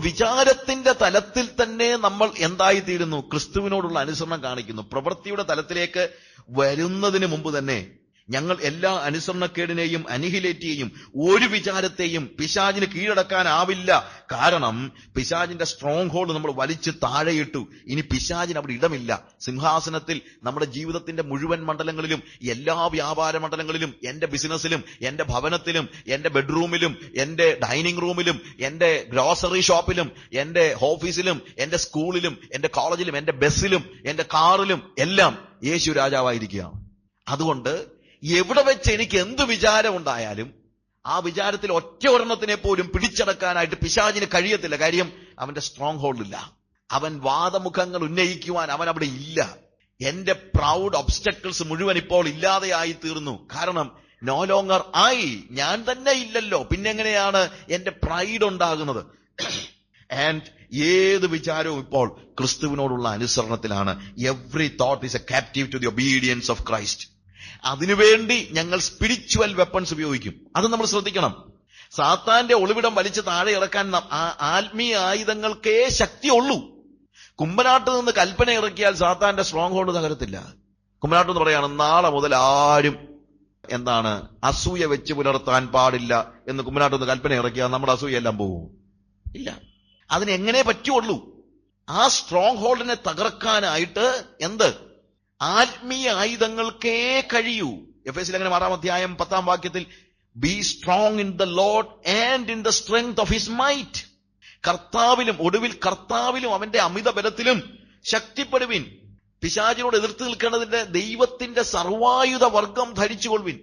വിചാരത്തിന്റെ തലത്തിൽ തന്നെ നമ്മൾ എന്തായിത്തീരുന്നു? ക്രിസ്തുവിനോടുള്ള അനുസരണം കാണിക്കുന്നു. പ്രവൃത്തിയുടെ തലത്തിലേക്ക് വരുന്നതിന് മുമ്പ് തന്നെ ഞങ്ങൾ എല്ലാ അനുസരണക്കേടിനെയും അനിഹിലേറ്റിയെയും ഒരു വിചാരത്തെയും പിശാജിന് കീഴടക്കാനാവില്ല. കാരണം പിശാജിന്റെ സ്ട്രോങ് ഹോൾഡ് നമ്മൾ വലിച്ച് താഴെയിട്ടു. ഇനി പിശാജിന് അവിടെ ഇടമില്ല. സിംഹാസനത്തിൽ നമ്മുടെ ജീവിതത്തിന്റെ മുഴുവൻ മണ്ഡലങ്ങളിലും എല്ലാ വ്യാപാര മണ്ഡലങ്ങളിലും എന്റെ ബിസിനസ്സിലും എന്റെ ഭവനത്തിലും എന്റെ ബെഡ്റൂമിലും എന്റെ ഡൈനിങ് റൂമിലും എന്റെ ഗ്രോസറി ഷോപ്പിലും എന്റെ ഓഫീസിലും എന്റെ സ്കൂളിലും എന്റെ കോളേജിലും എന്റെ ബസ്സിലും എന്റെ കാറിലും എല്ലാം യേശു രാജാവായിരിക്കുകയാണ്. അതുകൊണ്ട് എവിടെ വെച്ച് എനിക്ക് എന്ത് വിചാരം ഉണ്ടായാലും ആ വിചാരത്തിൽ ഒറ്റ ഒരെണ്ണത്തിനെ പോലും പിടിച്ചടക്കാനായിട്ട് പിശാചിന് കഴിയത്തില്ല. കാര്യം അവന്റെ സ്ട്രോങ് ഹോൾഡ് ഇല്ല. അവൻ വാദമുഖങ്ങൾ ഉന്നയിക്കുവാൻ അവൻ അവിടെ ഇല്ല. എന്റെ പ്രൗഡ് ഒബ്സ്റ്റക്കിൾസ് മുഴുവൻ ഇപ്പോൾ ഇല്ലാതെയായി തീർന്നു കാരണം നോ ലോങ്ങർ ആയി ഞാൻ തന്നെ ഇല്ലല്ലോ. പിന്നെങ്ങനെയാണ് എന്റെ പ്രൈഡ് ഉണ്ടാകുന്നത്? ആൻഡ് ഏത് വിചാരവും ഇപ്പോൾ ക്രിസ്തുവിനോടുള്ള അനുസരണത്തിലാണ്. Every thought is a captive to the obedience of Christ അതിനുവേണ്ടി ഞങ്ങൾ സ്പിരിച്വൽ വെപ്പൺസ് ഉപയോഗിക്കും. അത് നമ്മൾ ശ്രദ്ധിക്കണം. സാത്താന്റെ ഒളിവിടം വലിച്ച് താഴെ ഇറക്കാൻ ആത്മീയ ആയുധങ്ങൾക്കേ ശക്തിയുള്ളൂ. കുമ്പനാട്ട് നിന്ന് കൽപ്പന ഇറക്കിയാൽ സാത്താന്റെ സ്ട്രോങ് ഹോൾഡ് തകരത്തില്ല. കുമ്പനാട്ട് എന്ന് പറയാണ് നാളെ മുതൽ ആരും എന്താണ് അസൂയ വെച്ച് പുലർത്താൻ പാടില്ല എന്ന് കുമ്പനാട്ട് നിന്ന് കൽപ്പന ഇറക്കിയാൽ നമ്മുടെ അസൂയ എല്ലാം പോകും. ഇല്ല. അതിനെങ്ങനെ പറ്റുള്ളൂ? ആ സ്ട്രോങ് ഹോൾഡിനെ തകർക്കാനായിട്ട് എന്ത്? ആത്മീയ ആയുധങ്ങൾക്കേ കഴിയൂ. എഫ് എസ് അങ്ങനെ ആറാം അധ്യായം പത്താം വാക്യത്തിൽ be strong in the Lord and in the strength of his might കർത്താവിലും ഒടുവിൽ കർത്താവിലും അവന്റെ അമിത ബലത്തിലും ശക്തിപ്പെടുവിൻ. പിശാചിനോട് എതിർത്ത് നിൽക്കേണ്ടതിന്റെ ദൈവത്തിന്റെ സർവായുധ വർഗം ധരിച്ചുകൊള്ളുവിൻ.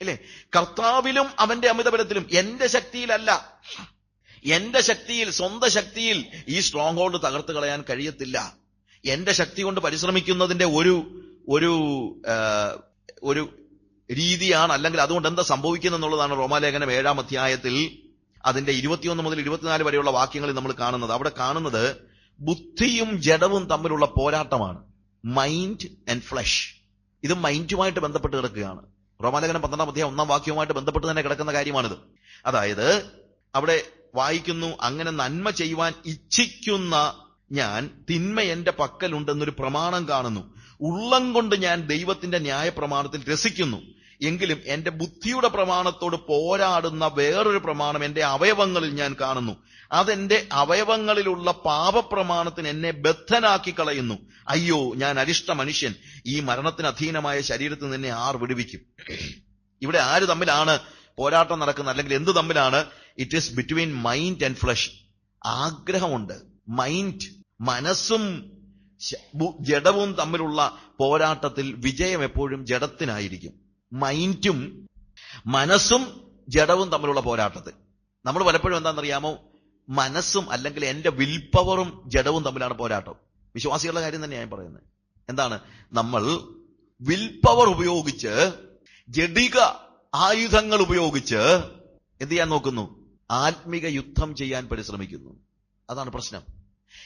ഇല്ലേ? കർത്താവിലും അവന്റെ അമിത ബലത്തിലും എന്റെ ശക്തിയിലല്ല. എന്റെ ശക്തിയിൽ സ്വന്തം ശക്തിയിൽ ഈ സ്ട്രോങ് ഹോൾഡ് തകർത്ത് കളയാൻ കഴിയത്തില്ല. എന്റെ ശക്തി കൊണ്ട് പരിശ്രമിക്കുന്നതിന്റെ ഒരു ഒരു ഒരു രീതിയാണ് അല്ലെങ്കിൽ അതുകൊണ്ട് എന്താ സംഭവിക്കുന്നത് എന്നുള്ളതാണ് റോമാലേഖനം ഏഴാം അധ്യായത്തിൽ അതിന്റെ ഇരുപത്തിയൊന്ന് മുതൽ ഇരുപത്തിനാല് വരെയുള്ള വാക്യങ്ങളിൽ നമ്മൾ കാണുന്നത്. അവിടെ കാണുന്നത് ബുദ്ധിയും ജഡവും തമ്മിലുള്ള പോരാട്ടമാണ്. മൈൻഡ് ആൻഡ് ഫ്ലഷ് ഇത് മൈൻഡുമായിട്ട് ബന്ധപ്പെട്ട് കിടക്കുകയാണ്. റോമാലേഖനം പന്ത്രണ്ടാം അധ്യായം ഒന്നാം വാക്യവുമായിട്ട് ബന്ധപ്പെട്ട് തന്നെ കിടക്കുന്ന കാര്യമാണിത്. അതായത് അവിടെ വായിക്കുന്നു അങ്ങനെ നന്മ ചെയ്യുവാൻ ഇച്ഛിക്കുന്ന ഞാൻ തിന്മ എന്റെ പക്കലുണ്ടെന്നൊരു പ്രമാണം കാണുന്നു. ഉള്ളം കൊണ്ട് ഞാൻ ദൈവത്തിന്റെ ന്യായ പ്രമാണത്തിൽ രസിക്കുന്നു. എങ്കിലും എന്റെ ബുദ്ധിയുടെ പ്രമാണത്തോട് പോരാടുന്ന വേറൊരു പ്രമാണം എന്റെ അവയവങ്ങളിൽ ഞാൻ കാണുന്നു. അതെന്റെ അവയവങ്ങളിലുള്ള പാപപ്രമാണത്തിന് എന്നെ ബദ്ധനാക്കി കളയുന്നു. അയ്യോ ഞാൻ അരിഷ്ട മനുഷ്യൻ. ഈ മരണത്തിന് അധീനമായ ശരീരത്തിൽ നിന്നെ ആർ വിടുവിക്കും? ഇവിടെ ആര് തമ്മിലാണ് പോരാട്ടം നടക്കുന്നത്? അല്ലെങ്കിൽ എന്ത് തമ്മിലാണ്? It is between mind and flesh ആഗ്രഹമുണ്ട്. മൈൻഡ് മനസ്സും ജഡവും തമ്മിലുള്ള പോരാട്ടത്തിൽ വിജയം എപ്പോഴും ജഡത്തിനായിരിക്കും. മൈൻഡും മനസ്സും ജഡവും തമ്മിലുള്ള പോരാട്ടത്തിൽ. നമ്മൾ പലപ്പോഴും എന്താണെന്നറിയാമോ? മനസ്സും അല്ലെങ്കിൽ എന്റെ വിൽ പവറും ജഡവും തമ്മിലാണ് പോരാട്ടം. വിശ്വാസികളുടെ കാര്യം തന്നെ ഞാൻ പറയുന്നത് എന്താണ്? നമ്മൾ വിൽ പവർ ഉപയോഗിച്ച് ജഡിക ആയുധങ്ങൾ ഉപയോഗിച്ച് എന്ത് ചെയ്യാൻ നോക്കുന്നു? ആത്മിക യുദ്ധം ചെയ്യാൻ പരിശ്രമിക്കുന്നു. അതാണ് പ്രശ്നം.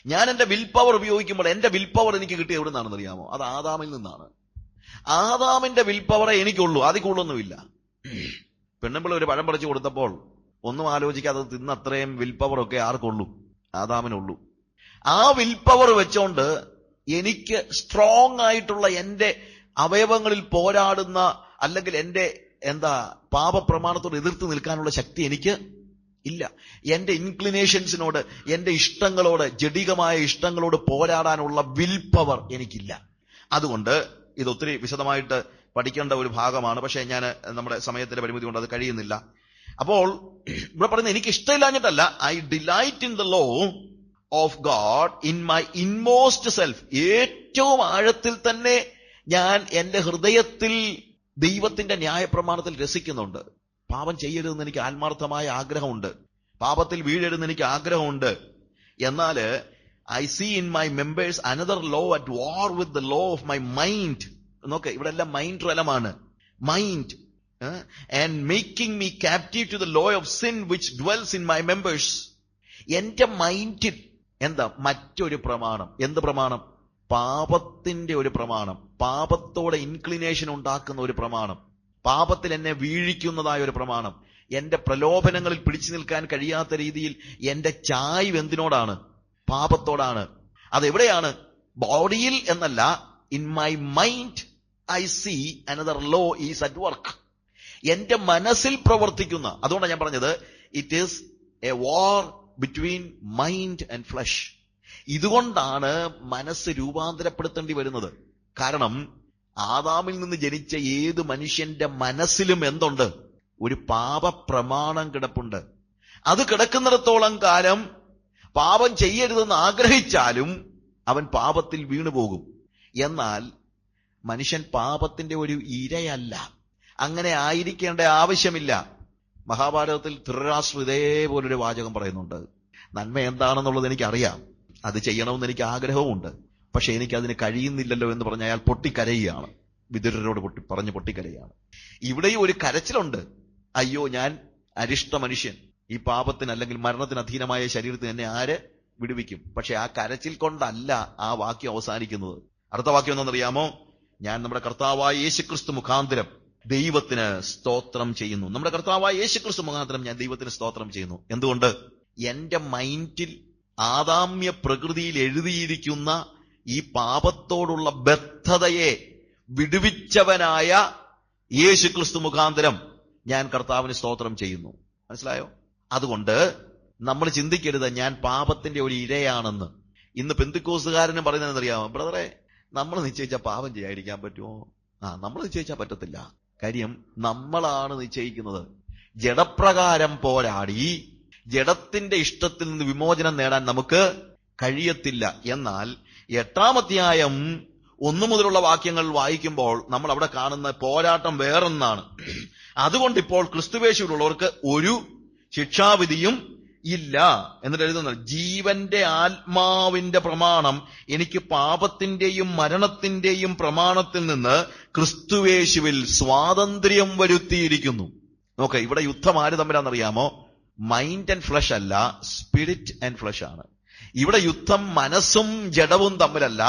ഞാൻ എന്റെ വിൽ പവർ ഉപയോഗിക്കുമ്പോൾ എന്റെ വിൽ പവർ എനിക്ക് കിട്ടിയ എവിടെ നിന്നാണെന്ന് അറിയാമോ അത് ആദാമിൽ നിന്നാണ്. ആദാമിന്റെ വിൽ പവറെ എനിക്കുള്ളൂ അതിൽ കൂടുതലൊന്നുമില്ല പെണ്ണുമ്പിള്ള ഒരു പഴം പറിച്ചു കൊടുത്തപ്പോൾ ഒന്നും ആലോചിക്കാതെ തിന്ന അത്രയും വിൽ പവർ ഒക്കെ ആർക്കുള്ളൂ? ആദാമിനുള്ളൂ. ആ വിൽ പവർ വെച്ചോണ്ട് എനിക്ക് സ്ട്രോങ് ആയിട്ടുള്ള എന്റെ അവയവങ്ങളിൽ പോരാടുന്ന അല്ലെങ്കിൽ എന്റെ എന്താ പാപപ്രമാണത്തോട് എതിർത്ത് നിൽക്കാനുള്ള ശക്തി എനിക്ക് ഇല്ല. എന്റെ ഇൻക്ലിനേഷൻസിനോട് എന്റെ ഇഷ്ടങ്ങളോട് ജഡികമായ ഇഷ്ടങ്ങളോട് പോരാടാനുള്ള വിൽ പവർ എനിക്കില്ല. അതുകൊണ്ട് ഇത് ഒത്തിരി വിശദമായിട്ട് പഠിക്കേണ്ട ഒരു ഭാഗമാണ്. പക്ഷേ ഞാൻ നമ്മുടെ സമയത്തിന്റെ പരിമിതി കൊണ്ട് അത് കഴിയുന്നില്ല. അപ്പോൾ ഇവിടെ പറയുന്നത് എനിക്ക് ഇഷ്ടമില്ലാഞ്ഞിട്ടല്ല. I delight in the law of God in my inmost self ഏറ്റവും ആഴത്തിൽ തന്നെ ഞാൻ എന്റെ ഹൃദയത്തിൽ ദൈവത്തിന്റെ ന്യായപ്രമാണത്തിൽ രസിക്കുന്നുണ്ട്. പാപം ചെയ്യരുതെന്ന് എനിക്ക് ആത്മാർത്ഥമായ ആഗ്രഹമുണ്ട്. പാപത്തിൽ വീഴരുതെന്ന് എനിക്ക് ആഗ്രഹമുണ്ട്. എന്നാൽ I see in my members another law at war with the law of my mind നോക്കെ ഇവിടെ എല്ലാം mind റലമാണ് mind and making me captive to the law of sin which dwells in my members എന്റെ മൈൻഡിൽ എന്താ? മറ്റൊരു പ്രമാണം. എന്ത് പ്രമാണം? പാപത്തിന്റെ ഒരു പ്രമാണം. പാപത്തോടെ ഇൻക്ലിനേഷൻ ഉണ്ടാക്കുന്ന ഒരു പ്രമാണം. പാപത്തിൽ എന്നെ വീഴിക്കുന്നതായ ഒരു പ്രമാണം. എന്റെ പ്രലോഭനങ്ങളിൽ പിടിച്ചു നിൽക്കാൻ കഴിയാത്ത രീതിയിൽ എന്റെ ചായ്വ് എന്തിനോടാണ്? പാപത്തോടാണ്. അതെവിടെയാണ്? ബോഡിയിൽ എന്നല്ല in my mind I see another law is at work എന്റെ മനസ്സിൽ പ്രവർത്തിക്കുന്ന അതുകൊണ്ടാണ് ഞാൻ പറഞ്ഞത് it is a war between mind and flesh ഇതുകൊണ്ടാണ് മനസ്സ് രൂപാന്തരപ്പെടുത്തേണ്ടി വരുന്നത്. കാരണം ആദാമിൽ നിന്ന് ജനിച്ച ഏത് മനുഷ്യന്റെ മനസ്സിലും എന്തുണ്ട്? ഒരു പാപ പ്രമാണം കിടപ്പുണ്ട്. അത് കിടക്കുന്നിടത്തോളം കാലം പാപം ചെയ്യരുതെന്ന് ആഗ്രഹിച്ചാലും അവൻ പാപത്തിൽ വീണുപോകും. എന്നാൽ മനുഷ്യൻ പാപത്തിന്റെ ഒരു ഇരയല്ല. അങ്ങനെ ആയിരിക്കേണ്ട ആവശ്യമില്ല. മഹാഭാരതത്തിൽ ധൃതരാഷ്ട്രം ഇതേപോലൊരു വാചകം പറയുന്നുണ്ട്. നന്മ എന്താണെന്നുള്ളത് എനിക്കറിയാം. അത് ചെയ്യണമെന്ന് എനിക്ക് ആഗ്രഹവുമുണ്ട്. പക്ഷെ എനിക്ക് അതിന് കഴിയുന്നില്ലല്ലോ എന്ന് പറഞ്ഞാൽ അയാൾ പൊട്ടിക്കരയുകയാണ്. വിതുരരോട് പൊട്ടി പറഞ്ഞ് പൊട്ടിക്കരയുകയാണ്. ഇവിടെയും ഒരു കരച്ചിലുണ്ട്. അയ്യോ ഞാൻ അരിഷ്ട മനുഷ്യൻ. ഈ പാപത്തിന് അല്ലെങ്കിൽ മരണത്തിന് അധീനമായ ശരീരത്തിന് എന്നെ ആര് വിടുവിക്കും? പക്ഷെ ആ കരച്ചിൽ കൊണ്ടല്ല ആ വാക്യം അവസാനിക്കുന്നത്. അടുത്ത വാക്യം എന്താണെന്നറിയാമോ? ഞാൻ നമ്മുടെ കർത്താവായ യേശുക്രിസ്തു മുഖാന്തരം ദൈവത്തിന് സ്തോത്രം ചെയ്യുന്നു. നമ്മുടെ കർത്താവായ യേശുക്രിസ്തു മുഖാന്തരം ഞാൻ ദൈവത്തിന് സ്തോത്രം ചെയ്യുന്നു. എന്തുകൊണ്ട്? എന്റെ മൈൻഡിൽ ആദാമ്യ പ്രകൃതിയിൽ എഴുതിയിരിക്കുന്ന ഈ പാപത്തോടുള്ള ബദ്ധതയെ വിടുവിച്ചവനായ യേശുക്രിസ്തു മുഖാന്തരം ഞാൻ കർത്താവിന് സ്തോത്രം ചെയ്യുന്നു. മനസ്സിലായോ? അതുകൊണ്ട് നമ്മൾ ചിന്തിക്കരുത് ഞാൻ പാപത്തിന്റെ ഒരു ഇരയാണെന്ന്. ഇന്ന് പെന്തുക്കോസുകാരനും പറയുന്നത് അറിയാമോ ബ്രദറെ നമ്മൾ നിശ്ചയിച്ചാൽ പാപം ചെയ്യാതിരിക്കാൻ പറ്റുമോ? ആ നമ്മൾ നിശ്ചയിച്ചാൽ പറ്റത്തില്ല. കാര്യം നമ്മളാണ് നിശ്ചയിക്കുന്നത്. ജഡപ്രകാരം പോരാടി ജഡത്തിന്റെ ഇഷ്ടത്തിൽ നിന്ന് വിമോചനം നേടാൻ നമുക്ക് കഴിയത്തില്ല. എന്നാൽ എട്ടാം അധ്യായം ഒന്നു മുതലുള്ള വാക്യങ്ങൾ വായിക്കുമ്പോൾ നമ്മൾ അവിടെ കാണുന്ന പോരാട്ടം വേറൊന്നാണ്. അതുകൊണ്ട് ഇപ്പോൾ ക്രിസ്തുവേശുള്ളവർക്ക് ഒരു ശിക്ഷാവിധിയും ഇല്ല എന്നിട്ട് എഴുതുന്നത് ജീവന്റെ ആത്മാവിന്റെ പ്രമാണം എനിക്ക് പാപത്തിന്റെയും മരണത്തിന്റെയും പ്രമാണത്തിൽ നിന്ന് ക്രിസ്തുവേശുവിൽ സ്വാതന്ത്ര്യം വരുത്തിയിരിക്കുന്നു. നോക്കെ ഇവിടെ യുദ്ധം ആര് തമ്മിലാണെന്നറിയാമോ? മൈൻഡ് ആൻഡ് ഫ്ലഷ് അല്ല സ്പിരിറ്റ് ആൻഡ് ഫ്ലഷ് ആണ്. ഇവിടെ യുദ്ധം മനസ്സും ജഡവും തമ്മിലല്ല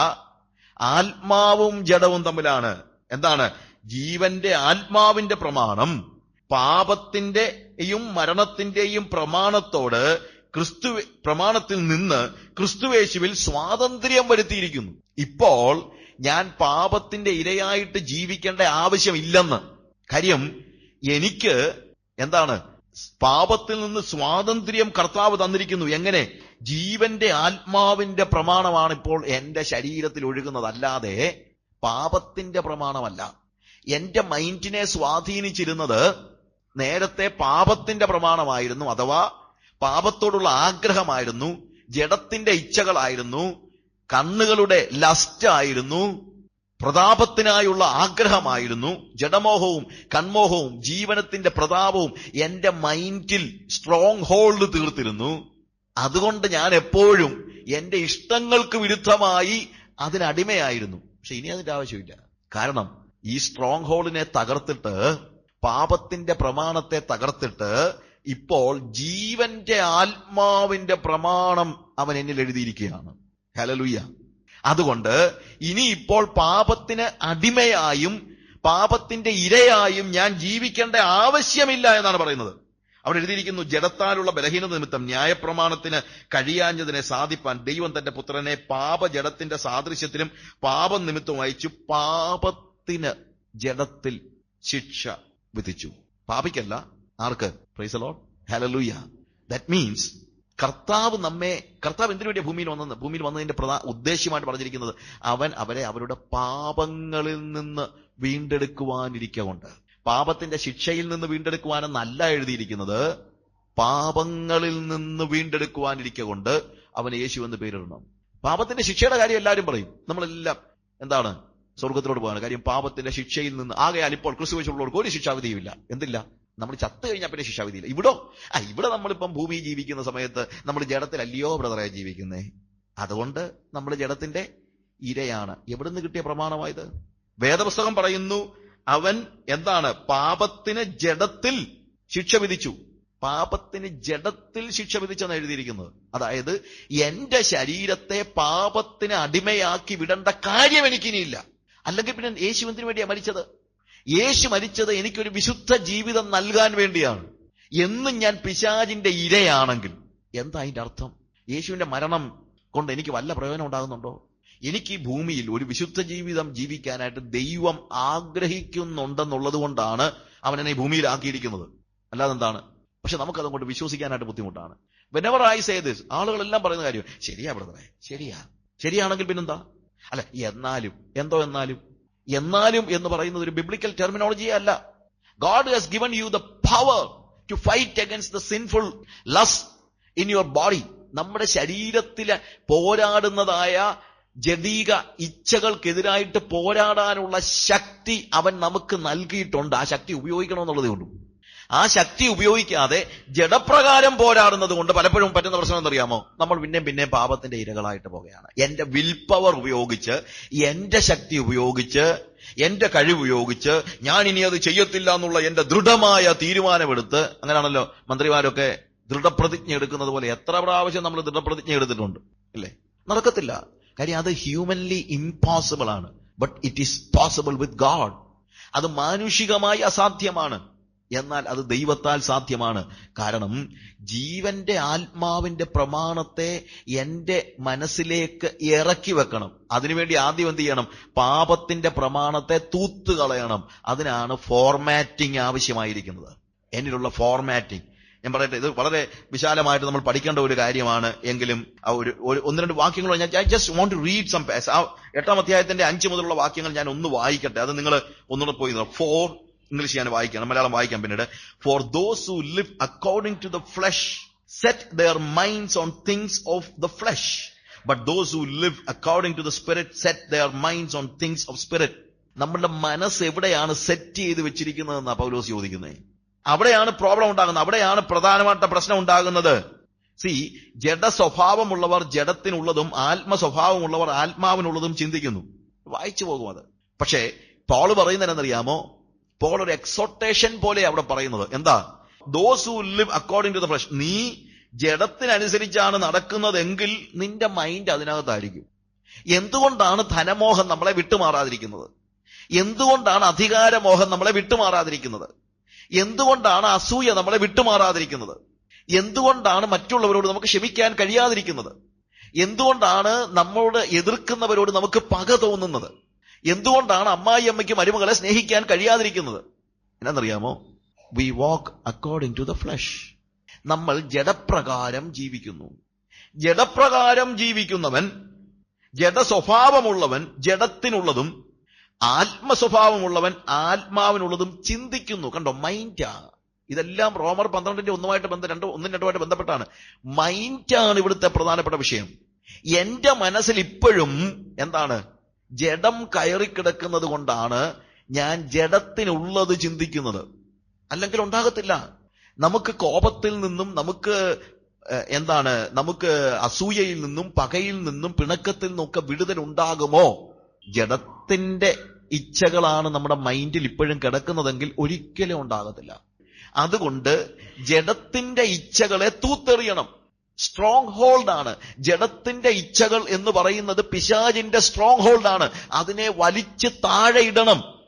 ആത്മാവും ജഡവും തമ്മിലാണ്. എന്താണ്? ജീവന്റെ ആത്മാവിന്റെ പ്രമാണം പാപത്തിന്റെയും മരണത്തിന്റെയും പ്രമാണത്തോട് ക്രിസ്തു പ്രമാണത്തിൽ നിന്ന് ക്രിസ്തുവേശുവിൽ സ്വാതന്ത്ര്യം വരുത്തിയിരിക്കുന്നു. ഇപ്പോൾ ഞാൻ പാപത്തിന്റെ ഇരയായിട്ട് ജീവിക്കേണ്ട ആവശ്യമില്ലെന്ന്. കാര്യം എനിക്ക് എന്താണ്? പാപത്തിൽ നിന്ന് സ്വാതന്ത്ര്യം കർത്താവ് തന്നിരിക്കുന്നു. എങ്ങനെ? ജീവന്റെ ആത്മാവിന്റെ പ്രമാണമാണ് ഇപ്പോൾ എന്റെ ശരീരത്തിൽ ഒഴുകുന്നതല്ലാതെ പാപത്തിന്റെ പ്രമാണമല്ല. എന്റെ മൈൻഡിനെ സ്വാധീനിച്ചിരുന്നത് നേരത്തെ പാപത്തിന്റെ പ്രമാണമായിരുന്നു അഥവാ പാപത്തോടുള്ള ആഗ്രഹമായിരുന്നു ജഡത്തിന്റെ ഇച്ഛകളായിരുന്നു കണ്ണുകളുടെ ലസ്റ്റ് ആയിരുന്നു പ്രതാപത്തിനായുള്ള ആഗ്രഹമായിരുന്നു ജഡമോഹവും കൺമോഹവും ജീവനത്തിന്റെ പ്രതാപവും എന്റെ മൈൻഡിൽ സ്ട്രോങ് ഹോൾഡ് തീർത്തിരുന്നു. അതുകൊണ്ട് ഞാൻ എപ്പോഴും എന്റെ ഇഷ്ടങ്ങൾക്ക് വിരുദ്ധമായി അതിനടിമയായിരുന്നു പക്ഷെ ഇനി അതിന്റെ ആവശ്യമില്ല. കാരണം ഈ സ്ട്രോങ് ഹോളിനെ തകർത്തിട്ട് പാപത്തിന്റെ പ്രമാണത്തെ തകർത്തിട്ട് ഇപ്പോൾ ജീവന്റെ ആത്മാവിന്റെ പ്രമാണം അവൻ എന്നിൽ എഴുതിയിരിക്കുകയാണ്. ഹലലുയ്യ അതുകൊണ്ട് ഇനി ഇപ്പോൾ പാപത്തിന് അടിമയായും പാപത്തിന്റെ ഇരയായും ഞാൻ ജീവിക്കേണ്ട ആവശ്യമില്ല എന്നാണ് പറയുന്നത്. അവിടെ എഴുതിയിരിക്കുന്നു ജഡത്താലുള്ള ബലഹീനത നിമിത്തം ന്യായപ്രമാണത്തിന് കഴിയാഞ്ഞതിനെ സാധിപ്പാൻ ദൈവം തന്റെ പുത്രനെ പാപജടത്തിന്റെ സാദൃശ്യത്തിലും പാപം നിമിത്തം അയച്ചു പാപത്തിന് ജഡത്തിൽ ശിക്ഷ വിധിച്ചു. പാപിക്കല്ല. ആർക്ക്? പ്രൈസലോൺ ഹലലൂയ ദാറ്റ് മീൻസ് കർത്താവ് നമ്മെ കർത്താവ് എന്തിനു വേണ്ടിയ ഭൂമിയിൽ വന്നത്? ഭൂമിയിൽ വന്നതിന്റെ പ്രധാന ഉദ്ദേശ്യമായിട്ട് പറഞ്ഞിരിക്കുന്നത് അവൻ അവരെ അവരുടെ പാപങ്ങളിൽ നിന്ന് വീണ്ടെടുക്കുവാനിരിക്ക കൊണ്ട്. പാപത്തിന്റെ ശിക്ഷയിൽ നിന്ന് വീണ്ടെടുക്കുവാനെന്നല്ല എഴുതിയിരിക്കുന്നത് പാപങ്ങളിൽ നിന്ന് വീണ്ടെടുക്കുവാനിരിക്കെ കൊണ്ട് അവന് യേശു എന്ന് പേരിടണം. പാപത്തിന്റെ ശിക്ഷയുടെ കാര്യം എല്ലാവരും പറയും. നമ്മളെല്ലാം എന്താണ്? സ്വർഗത്തിലോട്ട് പോകാൻ കാര്യം പാപത്തിന്റെ ശിക്ഷയിൽ നിന്ന് ആകയാൽ ഇപ്പോൾ ക്രിസ്തു വെച്ചുള്ളവർക്ക് ഒരു ശിക്ഷാവിധിയുമില്ല. എന്തില്ല? നമ്മൾ ചത്തു കഴിഞ്ഞാൽ പിന്നെ ശിക്ഷാവിധിയില്ല. ഇവിടോ? ആ ഇവിടെ നമ്മളിപ്പം ഭൂമി ജീവിക്കുന്ന സമയത്ത് നമ്മൾ ജഡത്തിലല്ലയോ ബ്രദറെ ജീവിക്കുന്നേ? അതുകൊണ്ട് നമ്മൾ ജഡത്തിന്റെ ഇരയാണ്. എവിടുന്ന് കിട്ടിയ പ്രമാണമായത്? വേദപുസ്തകം പറയുന്നു അവൻ എന്താണ്? പാപത്തിന് ജഡത്തിൽ ശിക്ഷ വിധിച്ചു. പാപത്തിന് ജഡത്തിൽ ശിക്ഷ വിധിച്ചെന്ന് എഴുതിയിരിക്കുന്നത്. അതായത് എന്റെ ശരീരത്തെ പാപത്തിന് അടിമയാക്കി വിടേണ്ട കാര്യം എനിക്കിനിയില്ല. അല്ലെങ്കിൽ പിന്നെ യേശു എന്തിനു വേണ്ടിയാണ് മരിച്ചത്? യേശു മരിച്ചത് എനിക്കൊരു വിശുദ്ധ ജീവിതം നൽകാൻ വേണ്ടിയാണ്. എന്നും ഞാൻ പിശാചിന്റെ ഇരയാണെങ്കിൽ. എന്താ അതിന്റെ അർത്ഥം? യേശുവിന്റെ മരണം കൊണ്ട് എനിക്ക് വല്ല പ്രയോജനം ഉണ്ടാകുന്നുണ്ടോ? എനിക്ക് ഈ ഭൂമിയിൽ ഒരു വിശുദ്ധ ജീവിതം ജീവിക്കാനായിട്ട് ദൈവം ആഗ്രഹിക്കുന്നുണ്ടെന്നുള്ളത് കൊണ്ടാണ് അവൻ എന്നെ ഈ ഭൂമിയിലാക്കിയിരിക്കുന്നത് അല്ലാതെ എന്താണ്? പക്ഷെ നമുക്കതുകൊണ്ട് വിശ്വസിക്കാനായിട്ട് ബുദ്ധിമുട്ടാണ്. വെനവർ ആയി സേ ദിസ് ആളുകളെല്ലാം പറയുന്ന കാര്യം ശരിയാ ബ്രദറെ ശരിയാ. ശരിയാണെങ്കിൽ പിന്നെന്താ? അല്ല എന്നാലും എന്തോ എന്നാലും. എന്നാലും എന്ന് പറയുന്നത് ഒരു ബിബ്ലിക്കൽ ടെർമിനോളജിയേ അല്ല. God has given you the power to fight against the sinful lust in your body നമ്മുടെ ശരീരത്തിലെ പോരാടുന്നതായ ജഡീക ഇച്ഛകൾക്കെതിരായിട്ട് പോരാടാനുള്ള ശക്തി അവൻ നമുക്ക് നൽകിയിട്ടുണ്ട്. ആ ശക്തി ഉപയോഗിക്കണമെന്നുള്ളതേ ഉള്ളൂ. ആ ശക്തി ഉപയോഗിക്കാതെ ജഡപ്രകാരം പോരാടുന്നത് കൊണ്ട് പലപ്പോഴും പറ്റുന്ന പ്രശ്നം എന്തറിയാമോ? നമ്മൾ പിന്നെയും പിന്നെ പാപത്തിന്റെ ഇരകളായിട്ട് പോവുകയാണ്. എന്റെ വിൽ പവർ ഉപയോഗിച്ച് എന്റെ ശക്തി ഉപയോഗിച്ച് എന്റെ കഴിവ് ഉപയോഗിച്ച് ഞാൻ ഇനി അത് ചെയ്യത്തില്ല എന്നുള്ള എന്റെ ദൃഢമായ തീരുമാനമെടുത്ത് അങ്ങനെയാണല്ലോ മന്ത്രിമാരൊക്കെ ദൃഢപ്രതിജ്ഞ എടുക്കുന്നത് പോലെ എത്ര പ്രാവശ്യം നമ്മൾ ദൃഢപ്രതിജ്ഞ എടുത്തിട്ടുണ്ട്? ഇല്ലേ? നടക്കത്തില്ല. കാര്യം അത് ഹ്യൂമൻലി ഇംപോസിബിൾ ആണ്. But it is possible with God അത് മാനുഷികമായി അസാധ്യമാണ്. എന്നാൽ അത് ദൈവത്താൽ സാധ്യമാണ്. കാരണം ജീവന്റെ ആത്മാവിന്റെ പ്രമാണത്തെ എന്റെ മനസ്സിലേക്ക് ഇറക്കി വെക്കണം. അതിനുവേണ്ടി ആദ്യം എന്ത് ചെയ്യണം? പാപത്തിന്റെ പ്രമാണത്തെ തൂത്തുകളയണം. അതിനാണ് ഫോർമാറ്റിംഗ് ആവശ്യമായിരിക്കുന്നത്. എന്നിലുള്ള ഫോർമാറ്റിംഗ് ഞാൻ പറയട്ടെ ഇത് വളരെ വിശാലമായിട്ട് നമ്മൾ പഠിക്കേണ്ട ഒരു കാര്യമാണ് എങ്കിലും ആ ഒരു ഒന്ന് രണ്ട് വാക്യങ്ങൾ ഞാൻ I just want to read some pass ആ എട്ടാം അധ്യായത്തിന്റെ അഞ്ച് മുതലുള്ള വാക്യങ്ങൾ ഞാൻ ഒന്ന് വായിക്കട്ടെ. അത് നിങ്ങൾ ഒന്നുകൂടെ പോയി ഫോർ ഇംഗ്ലീഷ് ഞാൻ വായിക്കണം മലയാളം വായിക്കാം പിന്നീട്. For those who live according to the flesh set their minds on things of the flesh but those who live according to the spirit set their minds on things of spirit നമ്മളുടെ മനസ്സ് എവിടെയാണ് set ചെയ്ത് വെച്ചിരിക്കുന്നതെന്നാ പൗലോസ് ചോദിക്കുന്നത് അവിടെയാണ് problem ഉണ്ടാകുന്നത്. അവിടെയാണ് പ്രധാനമായിട്ട് പ്രശ്നം ഉണ്ടാകുന്നത്. സി ജഡ സ്വഭാവമുള്ളവർ ജഡത്തിനുള്ളതും ആത്മ സ്വഭാവമുള്ളവർ ആത്മാവിനുള്ളതും ചിന്തിക്കുന്നു. വായിച്ചു പോകും അത്. പക്ഷേ പോൾ പറയുന്നത് എന്നറിയാമോ പോൾ ഒരു എക്സോട്ടേഷൻ പോലെ അവിടെ പറയുന്നത്. എന്താ? Those live according to the flesh നീ ജഡത്തിനനുസരിച്ചാണ് നടക്കുന്നതെങ്കിൽ നിന്റെ മൈൻഡ് അതിനകത്തായിരിക്കും. എന്തുകൊണ്ടാണ് ധനമോഹം നമ്മളെ വിട്ടുമാറാതിരിക്കുന്നത്? എന്തുകൊണ്ടാണ് അധികാരമോഹം നമ്മളെ വിട്ടുമാറാതിരിക്കുന്നത്? എന്തുകൊണ്ടാണ് അസൂയ നമ്മളെ വിട്ടുമാറാതിരിക്കുന്നത്? എന്തുകൊണ്ടാണ് മറ്റുള്ളവരോട് നമുക്ക് ക്ഷമിക്കാൻ കഴിയാതിരിക്കുന്നത്? എന്തുകൊണ്ടാണ് നമ്മളോട് എതിർക്കുന്നവരോട് നമുക്ക് പക തോന്നുന്നത്? എന്തുകൊണ്ടാണ് അമ്മായി അമ്മയ്ക്ക് മരുമകളെ സ്നേഹിക്കാൻ കഴിയാതിരിക്കുന്നത്? എന്നറിയാമോ? We walk according to the flesh നമ്മൾ ജഡപ്രകാരം ജീവിക്കുന്നു. ജഡപ്രകാരം ജീവിക്കുന്നവൻ ജഡ സ്വഭാവമുള്ളവൻ ജഡത്തിനുള്ളതും ആത്മസ്വഭാവമുള്ളവൻ ആത്മാവിനുള്ളതും ചിന്തിക്കുന്നു. കണ്ടോ? മൈൻഡാ ഇതെല്ലാം റോമർ പന്ത്രണ്ടിന്റെ ഒന്നുമായിട്ട് ബന്ധം രണ്ടോ ഒന്നും രണ്ടുമായിട്ട് ബന്ധപ്പെട്ടാണ്. മൈൻഡാണ് ഇവിടുത്തെ പ്രധാനപ്പെട്ട വിഷയം. എന്റെ മനസ്സിൽ ഇപ്പോഴും എന്താണ്? ജഡം കയറിക്കിടക്കുന്നത് കൊണ്ടാണ് ഞാൻ ജഡത്തിനുള്ളത് ചിന്തിക്കുന്നത്. അല്ലെങ്കിൽ ഉണ്ടാകത്തില്ല. നമുക്ക് കോപത്തിൽ നിന്നും നമുക്ക് എന്താണ്? നമുക്ക് അസൂയയിൽ നിന്നും പകയിൽ നിന്നും പിണക്കത്തിൽ നിന്നൊക്കെ വിടുതൽ ഉണ്ടാകുമോ ജഡത്തിന്റെ ഇച്ഛകളാണ് നമ്മുടെ മൈൻഡിൽ ഇപ്പോഴും കിടക്കുന്നതെങ്കിൽ ഒരിക്കലും ഉണ്ടാകത്തില്ല. അതുകൊണ്ട് ജഡത്തിന്റെ ഇച്ഛകളെ തൂത്തെറിയണം. സ്ട്രോങ് ഹോൾഡ് ആണ്. ജഡത്തിന്റെ ഇച്ഛകൾ എന്ന് പറയുന്നത് പിശാജിന്റെ സ്ട്രോങ് ഹോൾഡ് ആണ്. അതിനെ വലിച്ച് താഴെ ഇടണം.